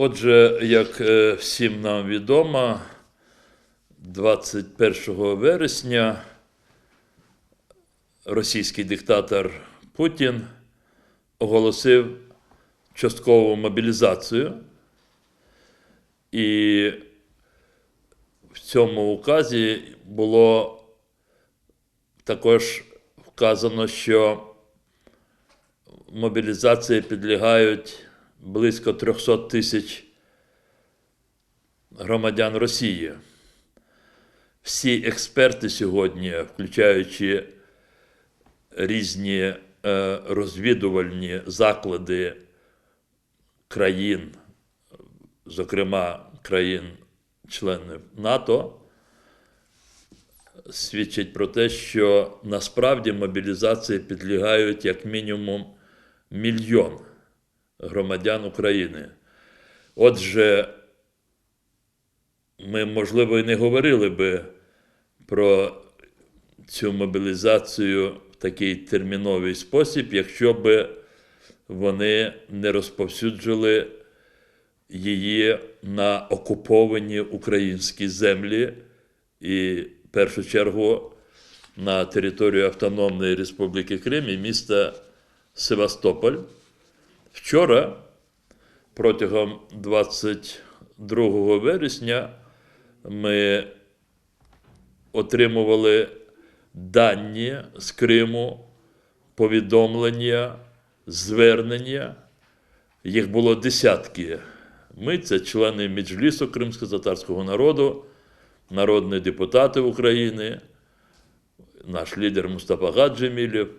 Отже, як е, всім нам відомо, 21 вересня російський диктатор Путін оголосив часткову мобілізацію. І в цьому указі було також вказано, що мобілізації підлягають близько 300 тисяч громадян Росії. Всі експерти сьогодні, включаючи різні е, розвідувальні заклади країн, зокрема країн-членів НАТО, свідчать про те, що насправді мобілізації підлягають як мінімум мільйон громадян України. Отже, ми, можливо, і не говорили би про цю мобілізацію в такий терміновий спосіб, якщо б вони не розповсюджили її на окуповані українські землі і в першу чергу на територію Автономної Республіки Крим і міста Севастополь. Вчора, протягом 22 вересня, ми отримували дані з Криму, повідомлення, звернення. Їх було десятки. Ми це члени Меджлісу кримсько-татарського народу, народні депутати України, наш лідер Мустафа Гаджемілєв.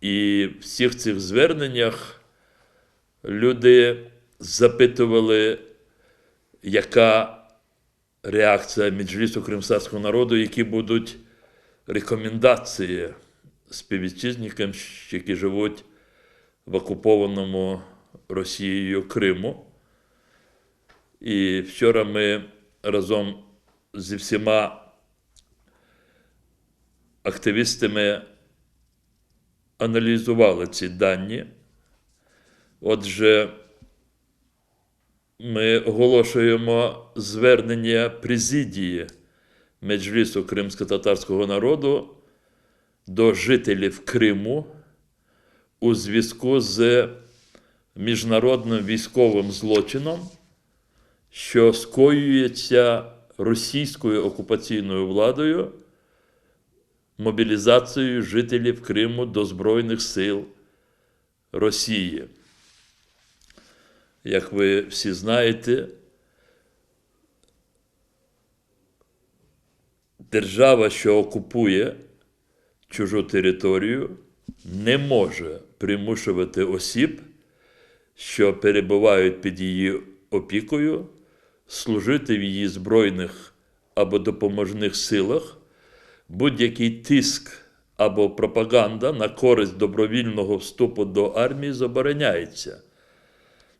І в всіх цих зверненнях люди запитували, яка реакція Меджлісу кримсарського народу, які будуть рекомендації співвітчизникам, які живуть в окупованому Росією Криму. І вчора ми разом зі всіма активістами аналізували ці дані. Отже, ми оголошуємо звернення президії Меджлісу кримсько-татарського народу до жителів Криму у зв'язку з міжнародним військовим злочином, що скоюється російською окупаційною владою мобілізацією жителів Криму до Збройних сил Росії. Як ви всі знаєте, держава, що окупує чужу територію, не може примушувати осіб, що перебувають під її опікою, служити в її збройних або допоможних силах будь-який тиск або пропаганда на користь добровільного вступу до армії забороняється.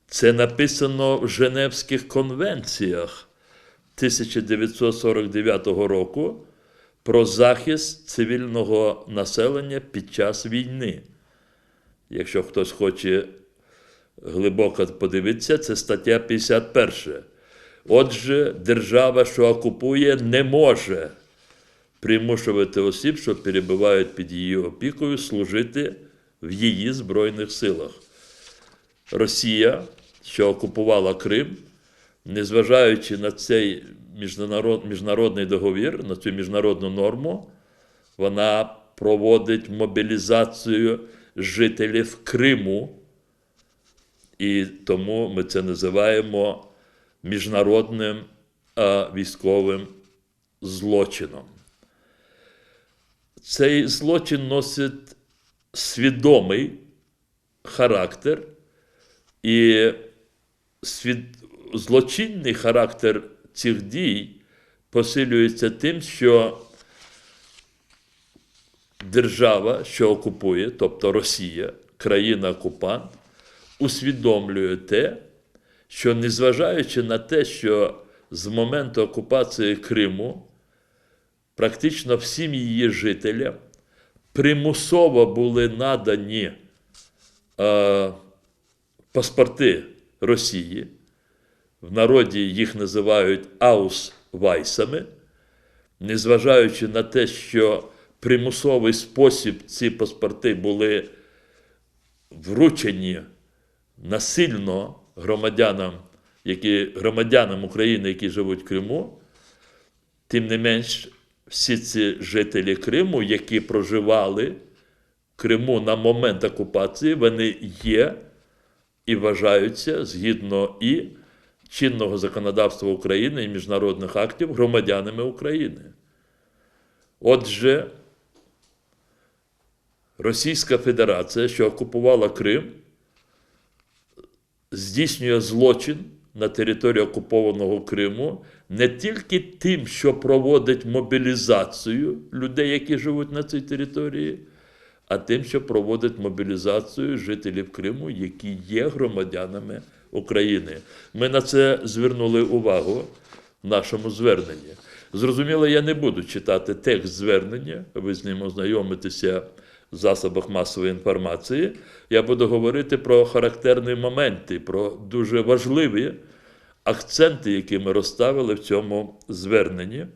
Це написано в Женевських конвенціях 1949 року про захист цивільного населення під час війни. Якщо хтось хоче глибоко подивитися, це стаття 51. Отже, держава, що окупує, не може примушувати осіб, що перебувають під її опікою, служити в її Збройних силах. Росія, що окупувала Крим, незважаючи на цей міжнарод, міжнародний договір, на цю міжнародну норму, вона проводить мобілізацію жителів Криму. І тому ми це називаємо міжнародним військовим злочином. Цей злочин носить свідомий характер, і свід... злочинний характер цих дій посилюється тим, що держава, що окупує, тобто Росія, країна-окупант, усвідомлює те, що незважаючи на те, що з моменту окупації Криму практично всім її жителям примусово були надані е, паспорти Росії. В народі їх називають аусвайсами, незважаючи на те, що примусовий спосіб ці паспорти були вручені насильно громадянам, які, громадянам України, які живуть в Криму, тим не менш, всі ці жителі Криму, які проживали в Криму на момент окупації, вони є і вважаються згідно і чинного законодавства України і міжнародних актів громадянами України. Отже, Російська Федерація, що окупувала Крим, здійснює злочин на території окупованого Криму не тільки тим, що проводить мобілізацію людей, які живуть на цій території, а тим, що проводить мобілізацію жителів Криму, які є громадянами України. Ми на це звернули увагу в нашому зверненні. Зрозуміло, я не буду читати текст звернення, ви з ним ознайомитеся в засобах масової інформації. Я буду говорити про характерні моменти, про дуже важливі акценти, які ми розставили в цьому зверненні.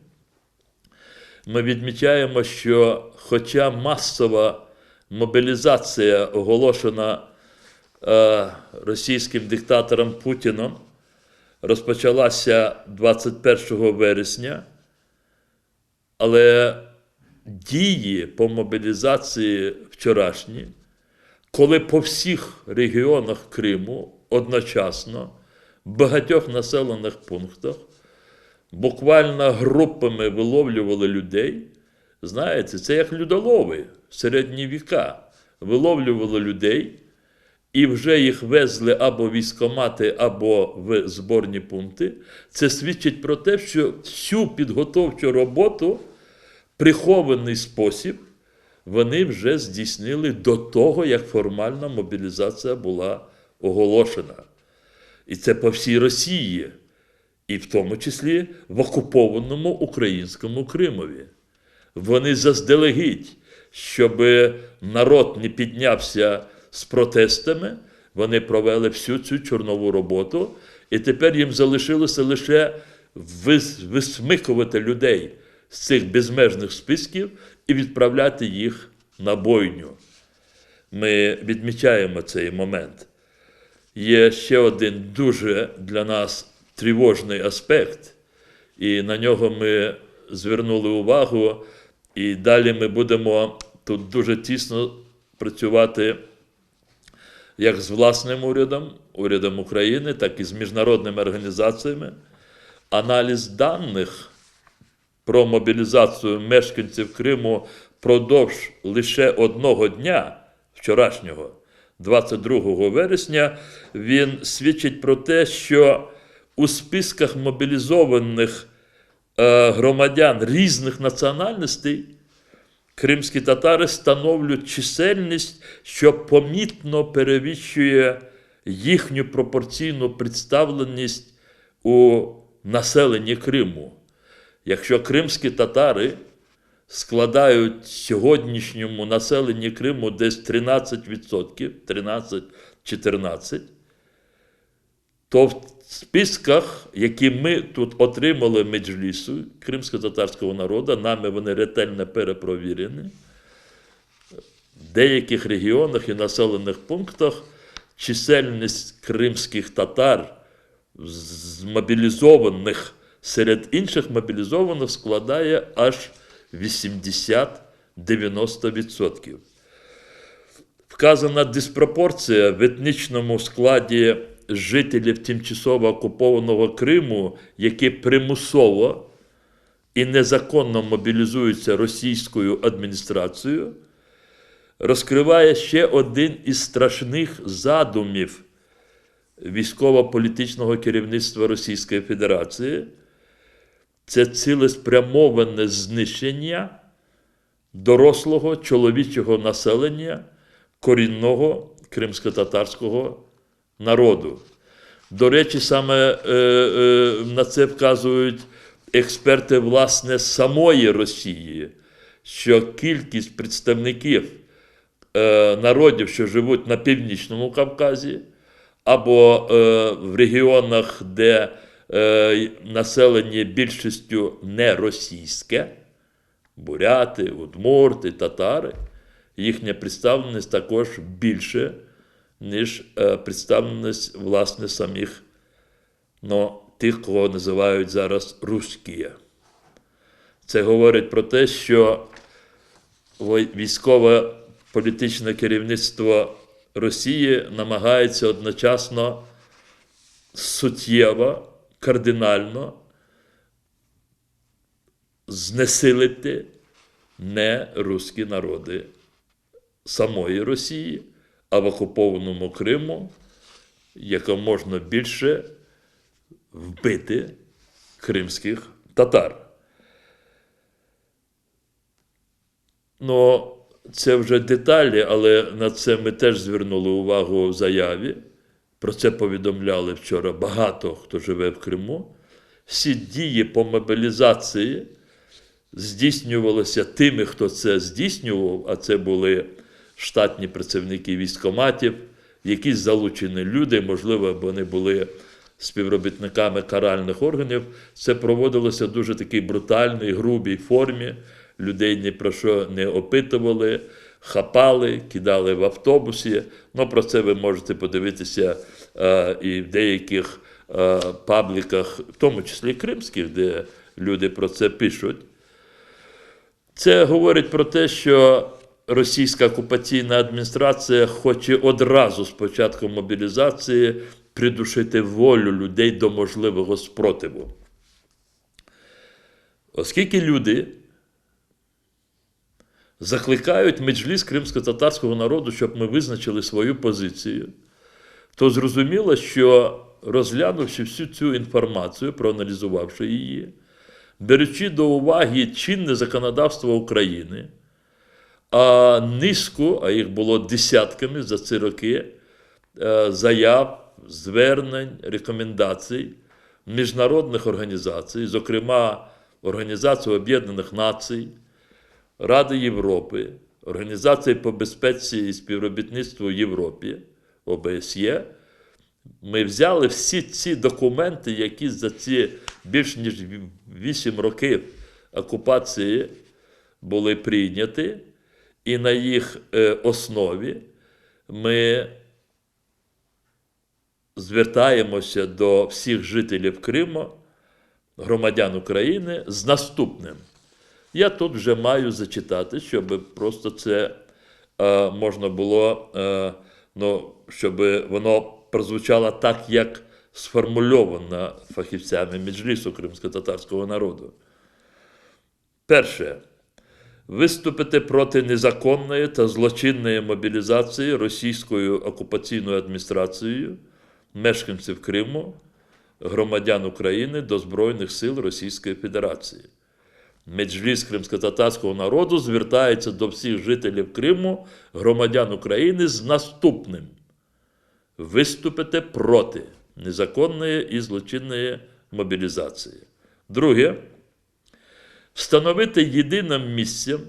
Ми відмічаємо, що хоча масова мобілізація оголошена е, російським диктатором Путіном розпочалася 21 вересня, але дії по мобілізації вчорашні, коли по всіх регіонах Криму одночасно, багатьох населених пунктах, буквально групами виловлювали людей. Знаєте, це як людолови середні віка. Виловлювали людей і вже їх везли або військомати, або в зборні пункти. Це свідчить про те, що всю підготовчу роботу, прихований спосіб, вони вже здійснили до того, як формальна мобілізація була оголошена. І це по всій Росії, і в тому числі в окупованому українському Кримові. Вони заздалегідь, щоб народ не піднявся з протестами, вони провели всю цю чорнову роботу, і тепер їм залишилося лише висмикувати людей з цих безмежних списків і відправляти їх на бойню. Ми відмічаємо цей момент. Є ще один дуже для нас тривожний аспект, і на нього ми звернули увагу, і далі ми будемо тут дуже тісно працювати як з власним урядом, урядом України, так і з міжнародними організаціями. Аналіз даних про мобілізацію мешканців Криму впродовж лише одного дня вчорашнього, 22 вересня, він свідчить про те, що у списках мобілізованих е, громадян різних національностей кримські татари становлюють чисельність, що помітно перевищує їхню пропорційну представленість у населенні Криму. Якщо кримські татари складають сьогоднішньому населенні Криму десь 13%, 13-14%, то в списках, які ми тут отримали меджлісу кримсько-татарського народу, нами вони ретельно перепровірені, в деяких регіонах і населених пунктах чисельність кримських татар змобілізованих серед інших мобілізованих складає аж 80-90%. Вказана диспропорція в етнічному складі жителів тимчасово окупованого Криму, які примусово і незаконно мобілізуються російською адміністрацією, розкриває ще один із страшних задумів військово-політичного керівництва Російської Федерації. Це цілеспрямоване знищення дорослого чоловічого населення корінного кримсько-татарського народу. До речі, саме е, е, на це вказують експерти власне самої Росії, що кількість представників е, народів, що живуть на північному Кавказі, або е, в регіонах, де населення більшістю не російське, буряти, удмурти, татари, їхня представленість також більше, ніж е, представленість власне самих ну, тих, кого називають зараз русські. Це говорить про те, що військове політичне керівництво Росії намагається одночасно суттєво, кардинально знесилити не русські народи самої Росії, а в окупованому Криму як можна більше вбити кримських татар. Ну, це вже деталі, але на це ми теж звернули увагу в заяві. Про це повідомляли вчора багато хто живе в Криму. Всі дії по мобілізації здійснювалися тими, хто це здійснював, а це були штатні працівники військоматів, якісь залучені люди, можливо, вони були співробітниками каральних органів. Це проводилося в дуже такій брутальній, грубій формі. Людей ні про що не опитували, хапали, кидали в автобусі. Ну, про це ви можете подивитися і в деяких е, пабліках, в тому числі кримських, де люди про це пишуть. Це говорить про те, що російська окупаційна адміністрація хоче одразу з початком мобілізації придушити волю людей до можливого спротиву. Оскільки люди закликають меджліс кримсько-татарського народу, щоб ми визначили свою позицію, то зрозуміло, що розглянувши всю цю інформацію, проаналізувавши її, беручи до уваги чинне законодавство України, а низку, а їх було десятками за ці роки, е, заяв, звернень, рекомендацій міжнародних організацій, зокрема Організації Об'єднаних Націй, Ради Європи, Організації по безпеці і співробітництву в Європі, ОБСЄ, ми взяли всі ці документи, які за ці більш ніж 8 років окупації були прийняті, і на їх е, основі ми звертаємося до всіх жителів Криму, громадян України, з наступним. Я тут вже маю зачитати, щоб просто це е, можна було, е, ну, щоб воно прозвучало так, як сформульовано фахівцями Меджлісу кримсько-татарського народу. Перше. Виступити проти незаконної та злочинної мобілізації російською окупаційною адміністрацією мешканців Криму, громадян України до Збройних сил Російської Федерації. Меджліс кримсько-татарського народу звертається до всіх жителів Криму, громадян України з наступним: виступити проти незаконної і злочинної мобілізації. Друге, встановити єдиним місцем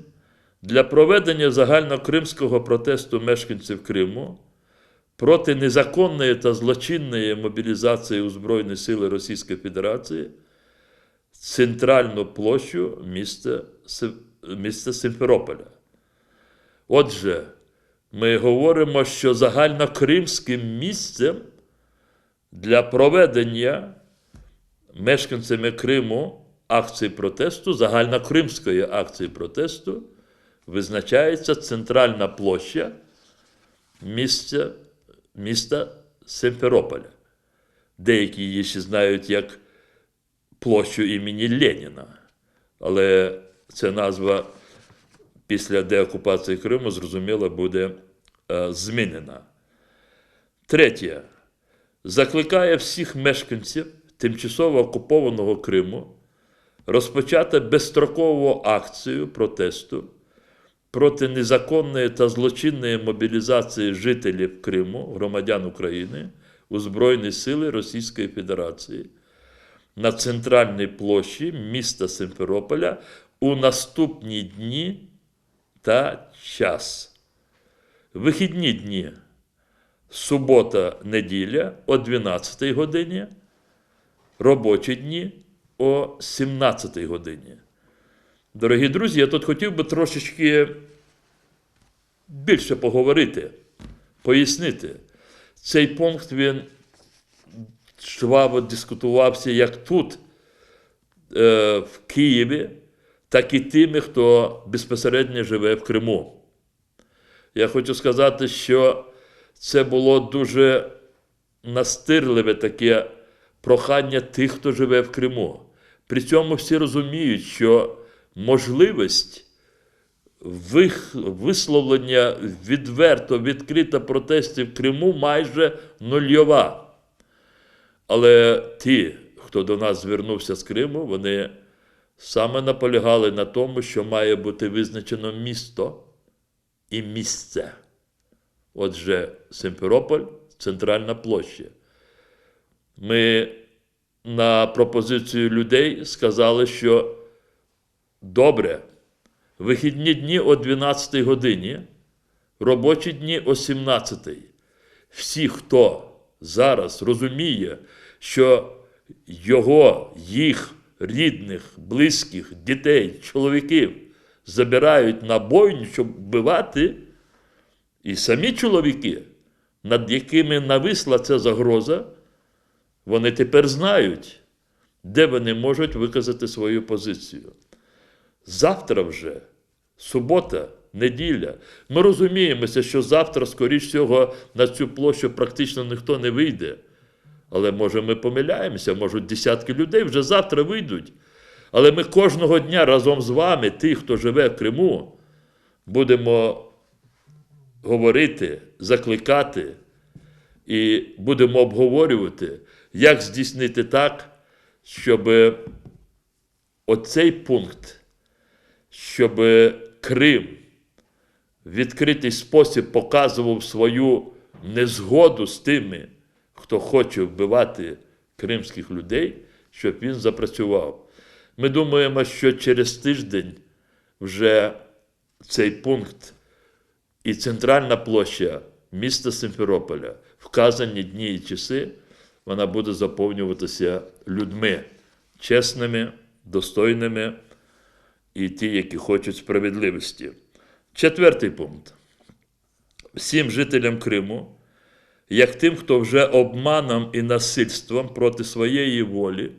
для проведення загальнокримського протесту мешканців Криму проти незаконної та злочинної мобілізації у Збройні Сили Російської Федерації центральну площу міста, міста Симферополя. Отже, ми говоримо, що загальнокримським місцем для проведення мешканцями Криму акції протесту, загальнокримської акції протесту, визначається центральна площа місця, міста Симферополя. Деякі її ще знають як площу імені Леніна. Але ця назва після деокупації Криму, зрозуміло, буде е, змінена. Третє. Закликає всіх мешканців тимчасово окупованого Криму розпочати безстрокову акцію протесту проти незаконної та злочинної мобілізації жителів Криму, громадян України, у Збройні Сили Російської Федерації на центральній площі міста Симферополя у наступні дні та час. Вихідні дні субота, неділя о 12 годині, робочі дні о 17 годині. Дорогі друзі, я тут хотів би трошечки більше поговорити, пояснити. Цей пункт він жваво дискутувався як тут, е, в Києві, так і тими, хто безпосередньо живе в Криму. Я хочу сказати, що це було дуже настирливе таке прохання тих, хто живе в Криму. При цьому всі розуміють, що можливість висловлення відверто, відкрито протестів в Криму майже нульова. Але ті, хто до нас звернувся з Криму, вони саме наполягали на тому, що має бути визначено місто і місце. Отже, Симферополь центральна площа. Ми на пропозицію людей сказали, що добре, вихідні дні о 12 годині, робочі дні о 17. Всі, хто зараз розуміє, що його, їх рідних, близьких, дітей, чоловіків забирають на бойню, щоб вбивати, і самі чоловіки, над якими нависла ця загроза, вони тепер знають, де вони можуть виказати свою позицію. Завтра вже, субота, неділя. Ми розуміємося, що завтра, скоріш всього, на цю площу практично ніхто не вийде. Але може ми помиляємося, може десятки людей вже завтра вийдуть. Але ми кожного дня разом з вами, ті, хто живе в Криму, будемо говорити, закликати і будемо обговорювати, як здійснити так, щоб оцей пункт, щоб Крим в відкритий спосіб показував свою незгоду з тими, хто хоче вбивати кримських людей, щоб він запрацював. Ми думаємо, що через тиждень вже цей пункт і центральна площа міста Симферополя, вказані дні і часи, вона буде заповнюватися людьми чесними, достойними і ті, які хочуть справедливості. Четвертий пункт. Всім жителям Криму, як тим, хто вже обманом і насильством проти своєї волі,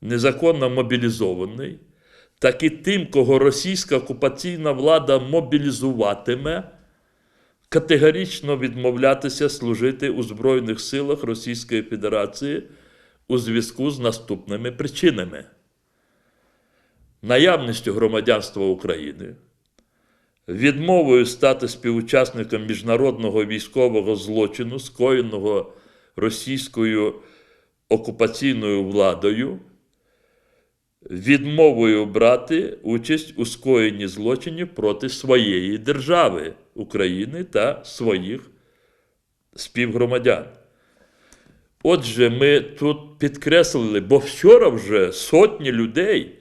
незаконно мобілізований, так і тим, кого російська окупаційна влада мобілізуватиме, категорично відмовлятися служити у Збройних силах Російської Федерації у зв'язку з наступними причинами: наявністю громадянства України, відмовою стати співучасником міжнародного військового злочину, скоєного російською окупаційною владою, відмовою брати участь у скоєнні злочинів проти своєї держави України та своїх співгромадян. Отже, ми тут підкреслили, бо вчора вже сотні людей,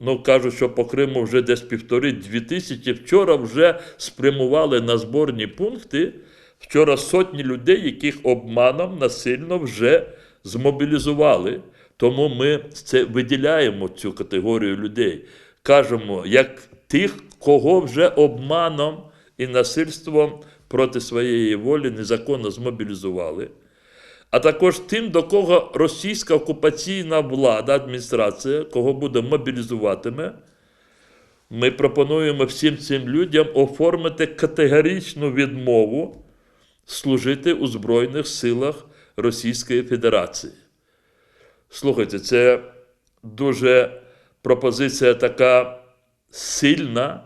ну кажуть, що по Криму вже десь півтори-дві тисячі, вчора вже спрямували на зборні пункти. Вчора сотні людей, яких обманом насильно вже змобілізували. Тому ми це виділяємо цю категорію людей. Кажемо, як тих, кого вже обманом і насильством проти своєї волі незаконно змобілізували. А також тим, до кого російська окупаційна влада, адміністрація, кого буде мобілізуватиме, ми пропонуємо всім цим людям оформити категоричну відмову служити у Збройних силах Російської Федерації. Слухайте, це дуже пропозиція така сильна,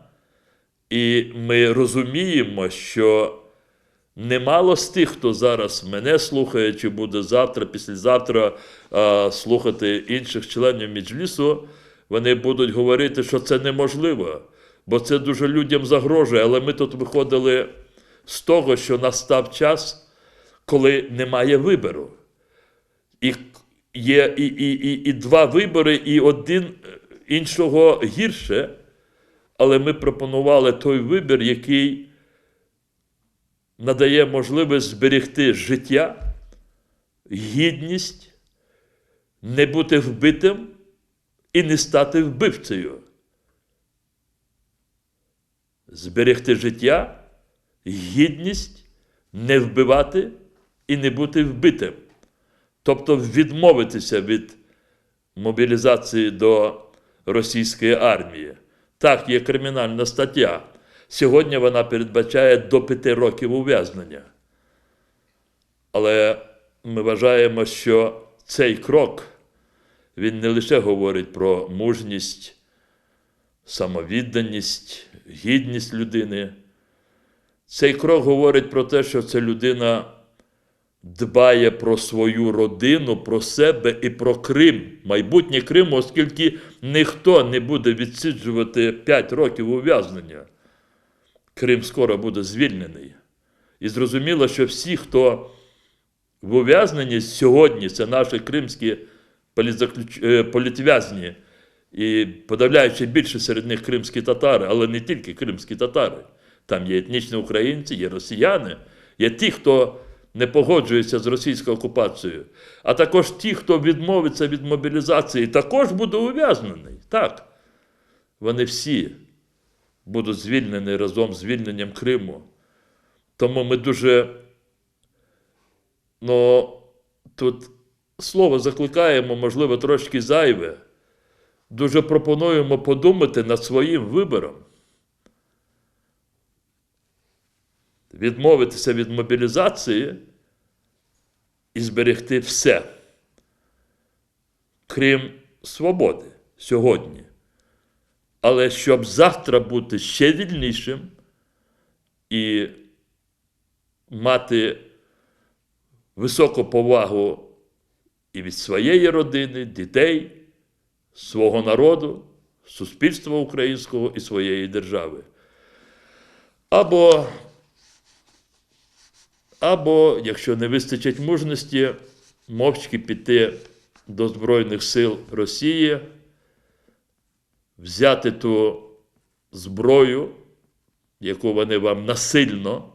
і ми розуміємо, що немало з тих, хто зараз мене слухає, чи буде завтра, післязавтра а, слухати інших членів Меджлісу, вони будуть говорити, що це неможливо, бо це дуже людям загрожує. Але ми тут виходили з того, що настав час, коли немає вибору. І є і, і, і, і два вибори, і один іншого гірше. Але ми пропонували той вибір, який надає можливість зберегти життя, гідність, не бути вбитим і не стати вбивцею. Зберегти життя, гідність, не вбивати і не бути вбитим. Тобто відмовитися від мобілізації до російської армії. Так, є кримінальна стаття. Сьогодні вона передбачає до п'яти років ув'язнення. Але ми вважаємо, що цей крок він не лише говорить про мужність, самовідданість, гідність людини. Цей крок говорить про те, що ця людина дбає про свою родину, про себе і про Крим, майбутнє Криму, оскільки ніхто не буде відсиджувати 5 років ув'язнення. Крим скоро буде звільнений. І зрозуміло, що всі, хто в ув'язненні сьогодні, це наші кримські е, політв'язні, і подавляючи більше серед них кримські татари, але не тільки кримські татари. Там є етнічні українці, є росіяни, є ті, хто не погоджується з російською окупацією, а також ті, хто відмовиться від мобілізації, також буде ув'язнений. Так. Вони всі будуть звільнені разом з звільненням Криму. Тому ми дуже ну, тут слово закликаємо, можливо, трошки зайве. Дуже пропонуємо подумати над своїм вибором. Відмовитися від мобілізації і зберегти все, крім свободи сьогодні. Але щоб завтра бути ще вільнішим і мати високу повагу і від своєї родини, дітей, свого народу, суспільства українського і своєї держави. Або, або, якщо не вистачить мужності, мовчки піти до Збройних сил Росії, взяти ту зброю, яку вони вам насильно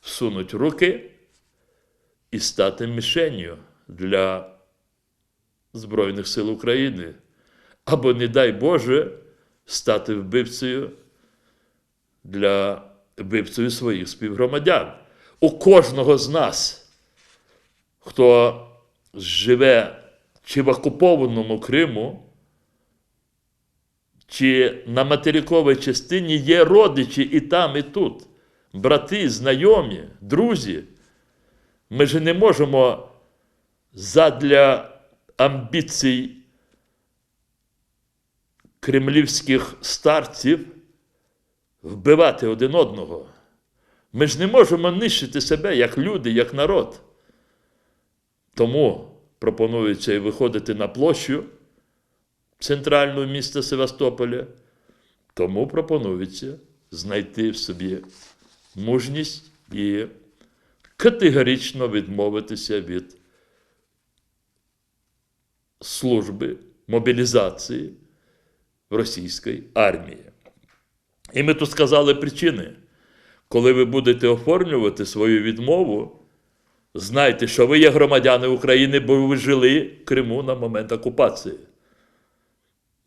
всунуть в руки, і стати мішенью для Збройних сил України. Або, не дай Боже, стати вбивцею для вбивцею своїх співгромадян. У кожного з нас, хто живе чи в окупованому Криму, чи на материковій частині є родичі і там, і тут, брати, знайомі, друзі. Ми ж не можемо задля амбіцій кремлівських старців вбивати один одного. Ми ж не можемо нищити себе як люди, як народ. Тому пропонується і виходити на площу центрального міста Севастополя. Тому пропонується знайти в собі мужність і категорично відмовитися від служби мобілізації російської армії. І ми тут сказали причини. Коли ви будете оформлювати свою відмову, знайте, що ви є громадяни України, бо ви жили в Криму на момент окупації.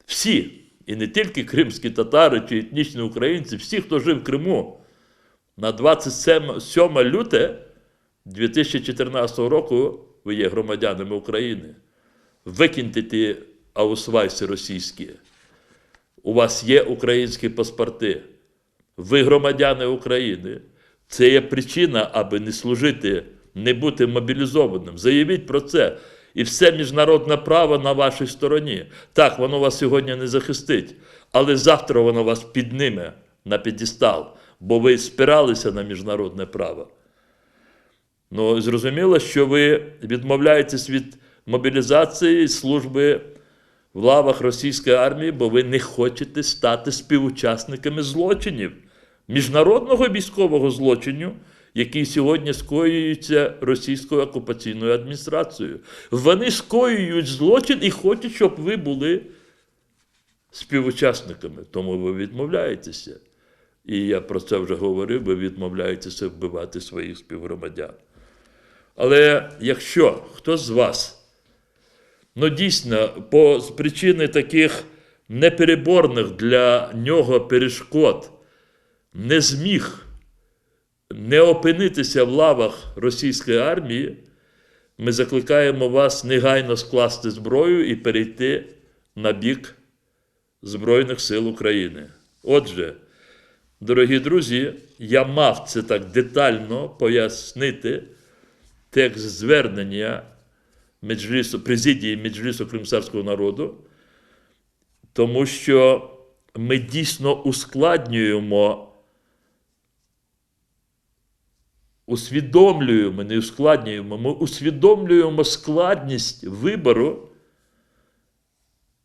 Всі, і не тільки кримські татари чи етнічні українці, всі, хто жив в Криму на 27 люте 2014 року, ви є громадянами України. Викиньте ті аусвайси російські. У вас є українські паспорти. Ви громадяни України. Це є причина, аби не служити, не бути мобілізованим. Заявіть про це. І все міжнародне право на вашій стороні. Так, воно вас сьогодні не захистить, але завтра воно вас підніме на підістал, бо ви спиралися на міжнародне право. Ну, зрозуміло, що ви відмовляєтесь від мобілізації служби в лавах російської армії, бо ви не хочете стати співучасниками злочинів, міжнародного військового злочину, який сьогодні скоюється російською окупаційною адміністрацією. Вони скоюють злочин і хочуть, щоб ви були співучасниками. Тому ви відмовляєтеся. І я про це вже говорив, ви відмовляєтеся вбивати своїх співгромадян. Але якщо хтось з вас, ну дійсно, по причини таких непереборних для нього перешкод не зміг не опинитися в лавах російської армії, ми закликаємо вас негайно скласти зброю і перейти на бік Збройних сил України. Отже, дорогі друзі, я мав це так детально пояснити текст звернення Меджлісу, президії Меджлісу кримсарського народу, тому що ми дійсно ускладнюємо, усвідомлюємо, не ускладнюємо, ми усвідомлюємо складність вибору,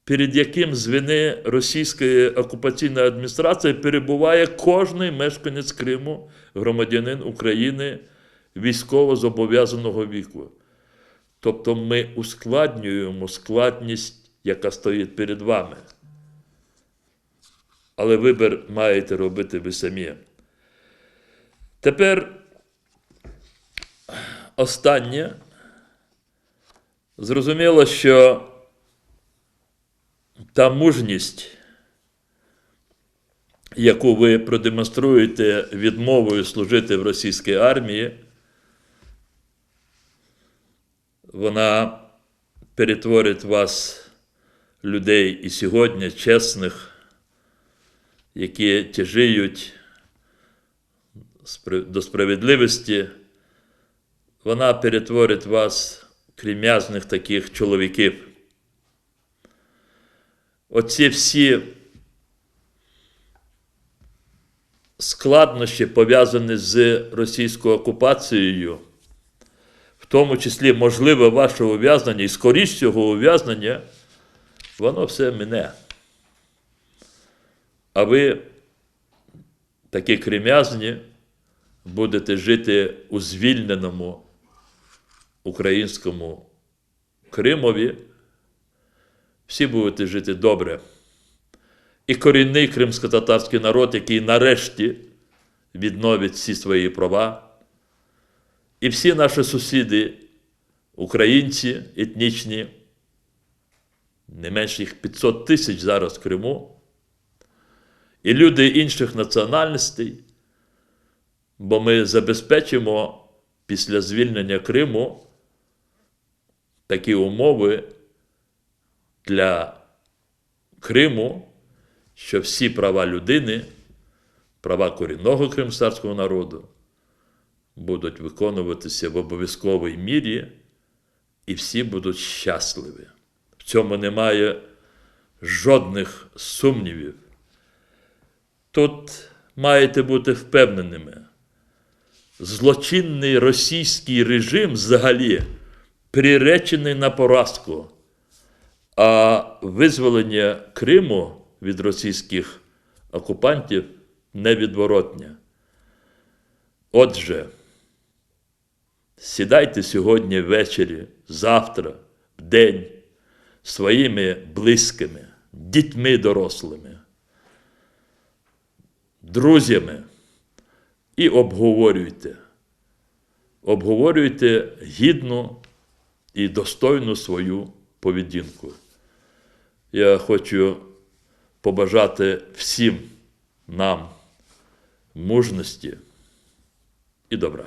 перед яким з вини російської окупаційної адміністрації перебуває кожний мешканець Криму, громадянин України військово зобов'язаного віку. Тобто ми ускладнюємо складність, яка стоїть перед вами. Але вибір маєте робити ви самі. Тепер останнє. Зрозуміло, що та мужність, яку ви продемонструєте відмовою служити в російській армії, вона перетворить вас, людей і сьогодні чесних, які тяжіють до справедливості, вона перетворить вас крем'язних таких чоловіків. Оці всі складнощі пов'язані з російською окупацією, в тому числі можливе ваше ув'язнення і скоріш цього ув'язнення, воно все мине. А ви, такі крем'язні, будете жити у звільненому українському Кримові, всі будете жити добре. І корінний кримсько-татарський народ, який нарешті відновить всі свої права, і всі наші сусіди, українці етнічні, не менше їх 500 тисяч зараз в Криму, і люди інших національностей, бо ми забезпечимо після звільнення Криму такі умови для Криму, що всі права людини, права корінного кримсарського народу будуть виконуватися в обов'язковій мірі, і всі будуть щасливі. В цьому немає жодних сумнівів. Тут маєте бути впевненими. Злочинний російський режим взагалі приречений на поразку, а визволення Криму від російських окупантів невідворотне. Отже, сідайте сьогодні ввечері, завтра, вдень своїми близькими, дітьми дорослими, друзями і обговорюйте. Обговорюйте гідну і достойну свою поведінку. Я хочу побажати всім нам мужності і добра.